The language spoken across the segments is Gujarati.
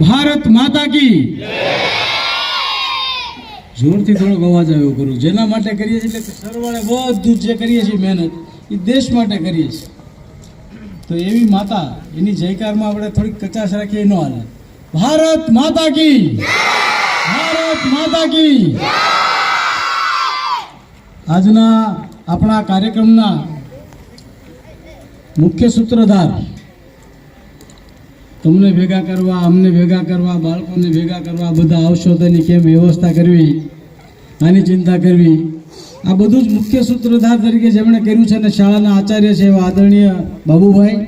ભારત માતા કી. જોરથી થોડોક અવાજ આવ્યો કરું. જેના માટે કરીએ છીએ? એટલે સરવાળે બધું જે કરીએ છીએ, મહેનત, એ દેશ માટે કરીએ છીએ. તો એવી માતા, એની જયકારમાં આપણે થોડીક કચાશ રાખીએ ન હાલે. ભારત માતા કી. ભારત માતા કી. આજના આપણા કાર્યક્રમના મુખ્ય સૂત્રધાર તમને ભેગા કરવા, અમને ભેગા કરવા, બાળકોને ભેગા કરવા બધા આવશો તેની કેમ વ્યવસ્થા કરવી? આની ચિંતા કરવી. આ બધું જ મુખ્ય સૂત્રધાર તરીકે જેમણે કર્યું છે અને શાળાના આચાર્ય છે એવા આદરણીય બાબુભાઈ.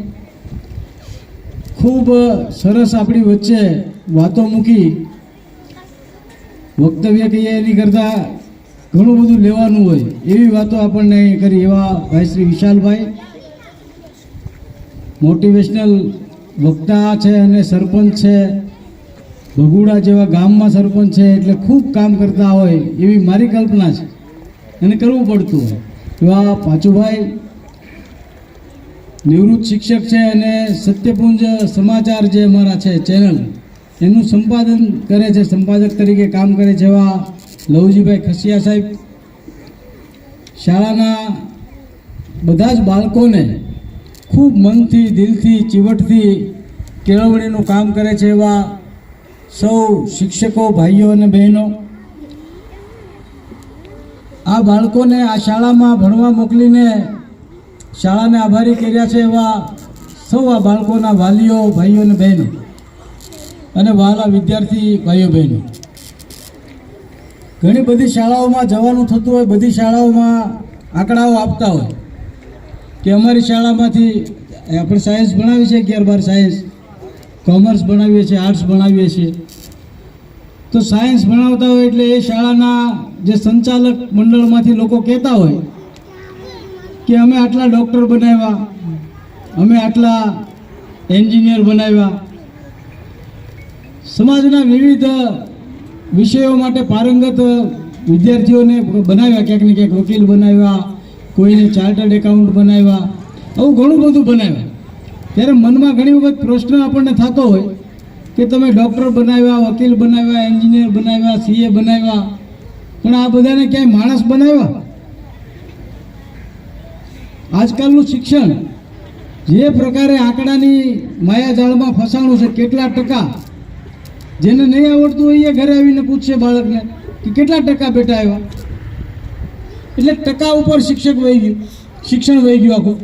ખૂબ સરસ આપણી વચ્ચે વાતો મૂકી. વક્તવ્ય કહીએ એની કરતાં ઘણું બધું લેવાનું હોય. એવી વાતો આપણને કરી એવા ભાઈ શ્રી વિશાલભાઈ. મોટિવેશનલ વક્તા છે અને સરપંચ છે. ભગુડા જેવા ગામમાં સરપંચ છે એટલે ખૂબ કામ કરતા હોય એવી મારી કલ્પના છે. એને કરવું પડતું હોય. એવા પાચુભાઈ નિવૃત્ત શિક્ષક છે અને સત્યપુંજ સમાચાર જે અમારા છે ચેનલ, એનું સંપાદન કરે છે, સંપાદક તરીકે કામ કરે છે એવા લવજીભાઈ ખસિયા સાહેબ. શાળાના બધા જ બાળકોને ખૂબ મનથી, દિલથી, ચીવટથી કેળવણીનું કામ કરે છે એવા સૌ શિક્ષકો, ભાઈઓ અને બહેનો. આ બાળકોને આ શાળામાં ભણવા મોકલીને શાળાને આભારી કર્યા છે એવા સૌ આ બાળકોના વાલીઓ, ભાઈઓ અને બહેનો. અને વાલા વિદ્યાર્થી, ભાઈઓ, બહેનો. ઘણી બધી શાળાઓમાં જવાનું થતું હોય, બધી શાળાઓમાં આંકડાઓ આપતા હોય. કે અમારી શાળામાંથી આપણે સાયન્સ ભણાવીએ છીએ, અગિયાર બાર સાયન્સ કોમર્સ ભણાવીએ છીએ આર્ટ્સ ભણાવીએ છીએ. તો સાયન્સ ભણાવતા હોય એટલે એ શાળાના જે સંચાલક મંડળમાંથી લોકો કહેતા હોય કે અમે આટલા ડૉક્ટર બનાવ્યા, અમે આટલા એન્જિનિયર બનાવ્યા. સમાજના વિવિધ વિષયો માટે પારંગત વિદ્યાર્થીઓને બનાવ્યા, ક્યાંક ને ક્યાંક વકીલ બનાવ્યા. કોઈને ચાર્ટર્ડ એકાઉન્ટ બનાવ્યા, આવું ઘણું બધું બનાવ્યા. ત્યારે મનમાં ઘણી વખત પ્રશ્ન આપણને થતો હોય કે તમે ડૉક્ટર બનાવ્યા, વકીલ બનાવ્યા એન્જિનિયર બનાવ્યા સીએ બનાવ્યા, પણ આ બધાને ક્યાંય માણસ બનાવ્યા? આજકાલનું શિક્ષણ જે પ્રકારે આંકડાની માયાજાળમાં ફસાણું છે, કેટલા ટકા? જેને નહીં આવડતું હોય એ ઘરે આવીને પૂછશે બાળકને કે કેટલા ટકા બેટા આવ્યા? એટલે ટકા ઉપર શિક્ષક વહી ગયું. શિક્ષણ વહી ગયું આખું.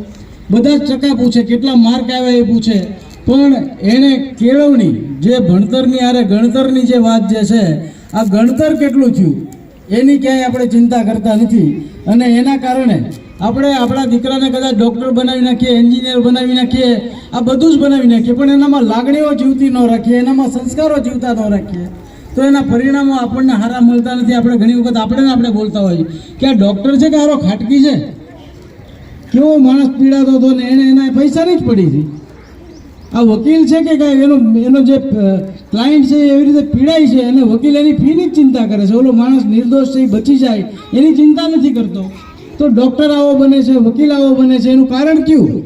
બધા જ ટકા પૂછે, કેટલા માર્ક આવ્યા એ પૂછે. પણ એણે કેળવણી, જે ભણતરની આરે ગણતરની જે વાત જે છે, આ ગણતર કેટલું થયું? એની ક્યાંય આપણે ચિંતા કરતા નથી. અને એના કારણે આપણે આપણા દીકરાને કદાચ ડૉક્ટર બનાવી નાખીએ, એન્જિનિયર બનાવી નાખીએ, આ બધું જ બનાવી નાખીએ, પણ એનામાં લાગણીઓ જીવતી ન રાખીએ, એનામાં સંસ્કારો જીવતા ન રાખીએ. તો એના પરિણામો આપણને હારા મળતા નથી. આપણે ઘણી વખત આપણે આપણે બોલતા હોઈએ કે આ ડૉક્ટર છે કે હારો ખાટકી છે? કેવો માણસ પીડાતો હતો ને એને એના પૈસાની જ પડી હતી. આ વકીલ છે કે કાંઈ? એનો એનો જે ક્લાયન્ટ છે એવી રીતે પીડાય છે અને વકીલ એની ફીની જ ચિંતા કરે છે. ઓલો માણસ નિર્દોષ એ બચી જાય. એની ચિંતા નથી કરતો. તો ડૉક્ટર આવો બને છે, વકીલ આવો બને છે, એનું કારણ કયું?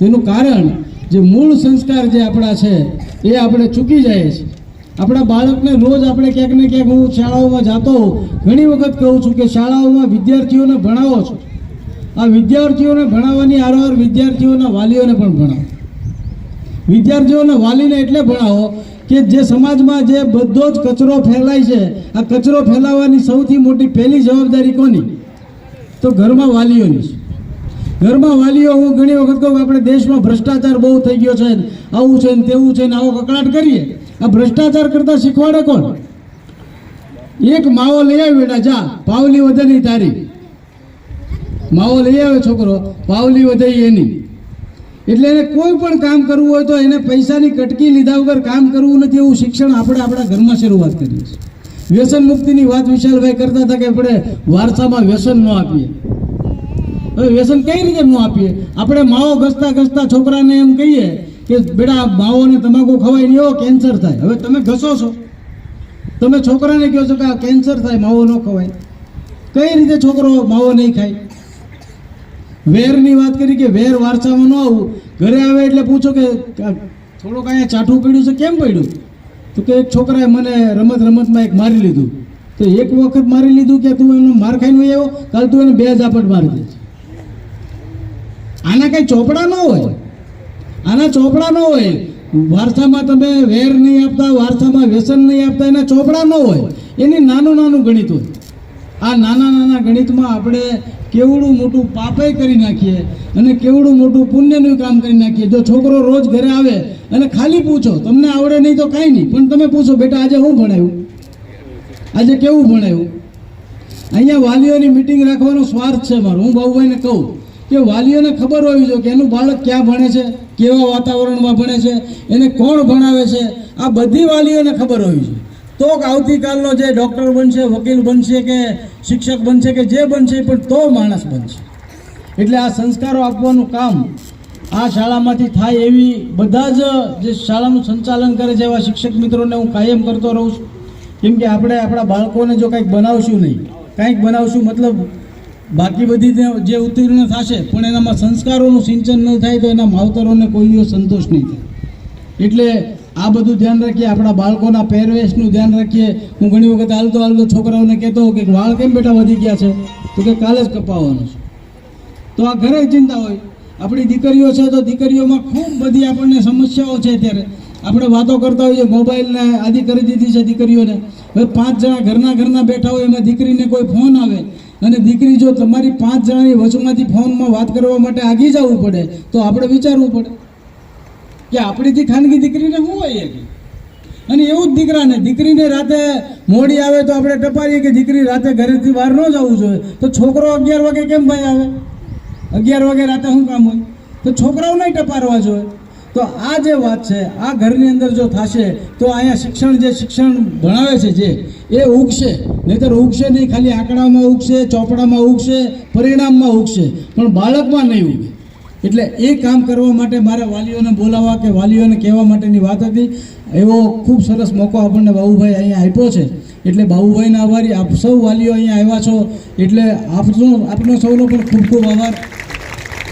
એનું કારણ, જે મૂળ સંસ્કાર જે આપણા છે, એ આપણે ચૂકી જાય છે. આપણા બાળકને રોજ આપણે ક્યાંક ને ક્યાંક હું શાળાઓમાં જાતો હોઉં, ઘણી વખત કહું છું કે શાળાઓમાં વિદ્યાર્થીઓને ભણાવો છો. આ વિદ્યાર્થીઓને ભણાવવાની આરોહર વિદ્યાર્થીઓના વાલીઓને પણ ભણાવો. વિદ્યાર્થીઓના વાલીને એટલે ભણાવો કે જે સમાજમાં જે બધો જ કચરો ફેલાય છે, આ કચરો ફેલાવવાની સૌથી મોટી પહેલી જવાબદારી કોની? તો ઘરમાં વાલીઓની છે. ઘરમાં વાલીઓ, હું ઘણી વખત કહું આપણે દેશમાં ભ્રષ્ટાચાર બહુ થઈ ગયો છે આવું છે ને તેવું છે ને આવો કકડાટ કરીએ. આ ભ્રષ્ટાચાર કરતા શીખવાડે કોણ? એક માવો લઈ આવી બેટા જા, પાવલી વધે નહીં તારી માવો લઈ આવે છોકરો, પાવલી વધે એની. એટલે એને કોઈ પણ કામ કરવું હોય તો એને પૈસાની કટકી લીધા વગર કામ કરવું નથી એવું શિક્ષણ આપણે આપણા ઘરમાં શરૂઆત કરીએ છીએ. વ્યસન મુક્તિની વાત વિશાલભાઈ કરતા હતા કે આપણે વારસામાં વ્યસન ન આપીએ. હવે વ્યસન કઈ રીતે ન આપીએ? આપણે માવો ઘસતા ઘસતા છોકરાને એમ કહીએ કે બેટા માવો ને તમાકુ ખવાય નહીં હો કેન્સર થાય. હવે તમે ઘસો છો. તમે છોકરાને કહો છો કે આ કેન્સર થાય, માવો ન ખવાય. કઈ રીતે છોકરો માવો નહીં ખાય? વેરની વાત કરી કે વેર વારસામાં ન આવવું ઘરે આવે એટલે પૂછો કે થોડુંક અહીંયા ચાઠું પડ્યું છે, કેમ પડ્યું? તો કે એક છોકરાએ મને રમત રમતમાં એક મારી લીધું. તો એક વખત મારી લીધું કે તું એનો માર ખાઈને આવ્યો? કાલ તું એને બે ઝાપટ મારી દે. આના કાંઈ ચોપડા ન હોય? આના ચોપડા ન હોય. વારસામાં તમે વેર નહીં આપતા, વારસામાં વ્યસન નહીં આપતા, એના ચોપડા ન હોય. એની નાનું નાનું ગણિત હોય. આ નાના નાના ગણિતમાં આપણે કેવડું મોટું પાપે કરી નાખીએ અને કેવડું મોટું પુણ્યનું કામ કરી નાખીએ. જો છોકરો રોજ ઘરે આવે અને ખાલી પૂછો, તમને આવડે નહીં તો કાંઈ નહીં, પણ તમે પૂછો, બેટા, આજે હું ભણાયું? આજે કેવું ભણાયું? અહીંયા વાલીઓની મિટિંગ રાખવાનો સ્વાર્થ છે મારો. હું બાબુભાઈને કહું કે વાલીઓને ખબર હોવી જોઈએ કે એનું બાળક ક્યાં ભણે છે. કેવા વાતાવરણમાં ભણે છે, એને કોણ ભણાવે છે, આ બધી વાલીઓને ખબર હોય છે. તો આવતીકાલનો જે ડૉક્ટર બનશે, વકીલ બનશે કે શિક્ષક બનશે કે જે બનશે, પણ તો માણસ બનશે. એટલે આ સંસ્કારો આપવાનું કામ આ શાળામાંથી થાય એવી બધા જ જે શાળાનું સંચાલન કરે છે એવા શિક્ષક મિત્રોને હું કાયમ કરતો રહું છું. કેમ કે આપણે આપણા બાળકોને જો કંઈક બનાવશું નહીં, કંઈક બનાવશું, મતલબ બાકી બધી જે- ઉત્તીર્ણ થશે, પણ એનામાં સંસ્કારોનું સિંચન ન થાય તો એના માવતરોને કોઈ સંતોષ નહીં થાય. એટલે આ બધું ધ્યાન રાખીએ, આપણા બાળકોના પહેરવેશનું ધ્યાન રાખીએ. હું ઘણી વખત હાલતો હાલતો છોકરાઓને કહેતો કે વાળ કેમ બેટા વધી ગયા છે? તો કે કાલે જ કપાવવાનો છે. તો આ ઘરે ચિંતા હોય. આપણી દીકરીઓ છે તો દીકરીઓમાં ખૂબ બધી આપણને સમસ્યાઓ છે અત્યારે. આપણે વાતો કરતા હોઈએ, મોબાઈલને આદિ કરી દીધી છે દીકરીઓને. હવે પાંચ જણા ઘરના ઘરના બેઠા હોય, એમાં દીકરીને કોઈ ફોન આવે અને દીકરી જો તમારી પાંચ જણાની વચમાંથી ફોનમાં વાત કરવા માટે આગી જવું પડે, તો આપણે વિચારવું પડે કે આપણીથી ખાનગી દીકરીને શું હોય કે અને એવું જ દીકરાને, દીકરીને રાતે મોડી આવે તો આપણે ટપારીએ કે દીકરી રાતે ઘરેથી બહાર ન જવું જોઈએ. તો છોકરો અગિયાર વાગે કેમ ભાઈ આવે? અગિયાર વાગે રાતે શું કામ હોય? તો છોકરાઓ નહીં ટપારવા જોઈએ. તો આ જે વાત છે, આ ઘરની અંદર જો થશે, તો અહીંયા શિક્ષણ જે શિક્ષણ ભણાવે છે જે, એ ઉગશે. નહીતર ઉગશે નહીં, ખાલી આંકડામાં ઉગશે, ચોપડામાં ઉગશે, પરિણામમાં ઉગશે. પણ બાળકમાં નહીં ઉગે. એટલે એ કામ કરવા માટે મારે વાલીઓને બોલાવવા કે વાલીઓને કહેવા માટેની વાત હતી. એવો ખૂબ સરસ મોકો આપણને બાબુભાઈ અહીંયા આપ્યો છે. એટલે બાબુભાઈના આભારી. આપ સૌ વાલીઓ અહીંયા આવ્યા છો. એટલે આપનો આપનો સૌનો પણ ખૂબ ખૂબ આભાર.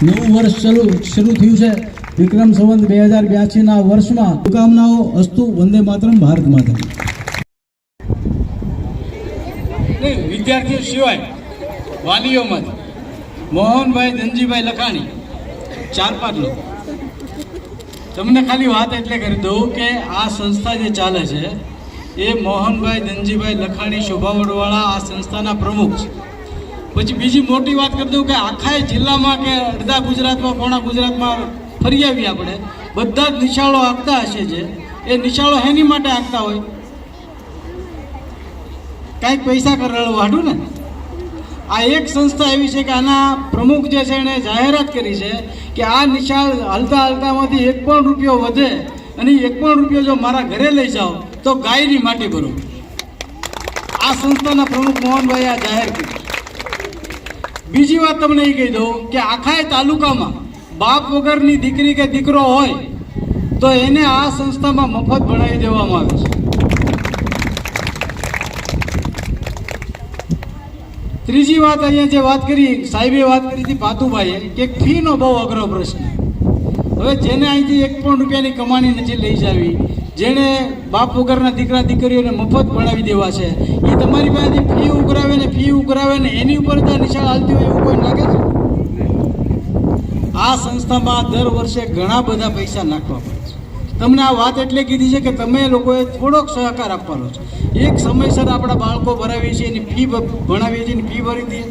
નવું વર્ષ શરૂ શરૂ થયું છે. વિક્રમ સંવંત બે હજાર બ્યાસીના વર્ષમાં શુભકામનાઓ અસ્તુ વંદે માતરમ ભારત માતા વિદ્યાર્થીઓ સિવાય વાલીઓમાંથી મોહનભાઈ, ધનજીભાઈ લખાણી, ચાર પાંચ લોકો. તમને ખાલી વાત એટલે કરી દઉં કે આ સંસ્થા જે ચાલે છે, એ મોહનભાઈ, ધનજીભાઈ લખાણી શોભાવડવાળા આ સંસ્થાના પ્રમુખ છે. પછી બીજી મોટી વાત કરી દઉં કે આખા જિલ્લામાં કે અડધા ગુજરાતમાં કોણા ગુજરાતમાં ફરી આવીએ આપણે. બધા જ નિશાળો આપતા હશે જે. એ નિશાળો હેની માટે આપતા હોય? કાંઈક પૈસા કરવાળું વાઢું ને? આ એક સંસ્થા એવી છે કે આના પ્રમુખ જે છે એણે જાહેરાત કરી છે કે આ નિશાળ હલતા હલતામાંથી એક પણ રૂપિયો વધે અને એક પણ રૂપિયો જો મારા ઘરે લઈ જાઓ, તો ગાયની માટી ભરો. આ સંસ્થાના પ્રમુખ મોહનભાઈ આ જાહેર કર્યું. બીજી વાત તમને એ કહી દઉં કે આખા તાલુકામાં બાપ વગરની દીકરી કે દીકરો હોય, તો એને આ સંસ્થામાં મફત ભણાવી દેવામાં આવે છે. ત્રીજી વાત અહીંયા જે વાત કરી, સાહેબે વાત કરી હતી ભાતુભાઈએ કે ફીનો બહુ અઘરો પ્રશ્ન. હવે જેને અહીંથી એક પણ રૂપિયાની કમાણી નથી લઈ જાવી, જેણે બાપ વગરના દીકરા દીકરીઓને મફત ભણાવી દેવા છે એ તમારી પાસેથી ફી ઉઘરાવે ને ફી ઉઘરાવે ને એની ઉપર ત્યાં નિશાળ હાલતી હોય એવું કોઈ લાગે છે? આ સંસ્થામાં દર વર્ષે ઘણા બધા પૈસા નાખવા પડે છે. તમને આ વાત એટલે કીધી છે કે તમે લોકોએ થોડોક સહકાર આપવાનો છે. એક સમયસર આપણા બાળકો ભરાવીએ છીએ, એની ફી ભણાવીએ છીએ, એની ફી ભરી દઈએ.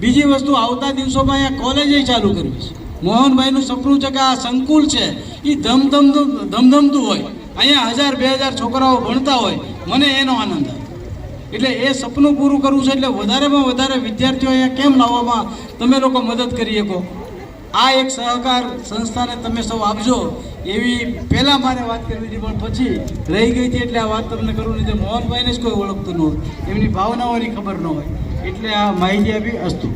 બીજી વસ્તુ, આવતા દિવસોમાં અહીંયા કોલેજે ચાલુ કરવી છે. મોહનભાઈનું સપનું છે કે આ સંકુલ છે એ ધમધમ, ધમધમતું હોય. અહીંયા હજાર, બે હજાર છોકરાઓ ભણતા હોય. મને એનો આનંદ આવે. એટલે એ સપનું પૂરું કરવું છે એટલે વધારેમાં વધારે વિદ્યાર્થીઓ અહીંયા કેમ લાવવામાં તમે લોકો મદદ કરી શકો? આ એક સહકાર સંસ્થાને તમે સૌ આપજો. એવી પહેલાં મારે વાત કરવી હતી, પણ પછી રહી ગઈ હતી એટલે આ વાત તમને કરું, નહીં તો મોહનભાઈને જ કોઈ ઓળખતું ન હોય. એમની ભાવનાઓની ખબર ન હોય. એટલે આ માહિતી આપી અસ્તુ.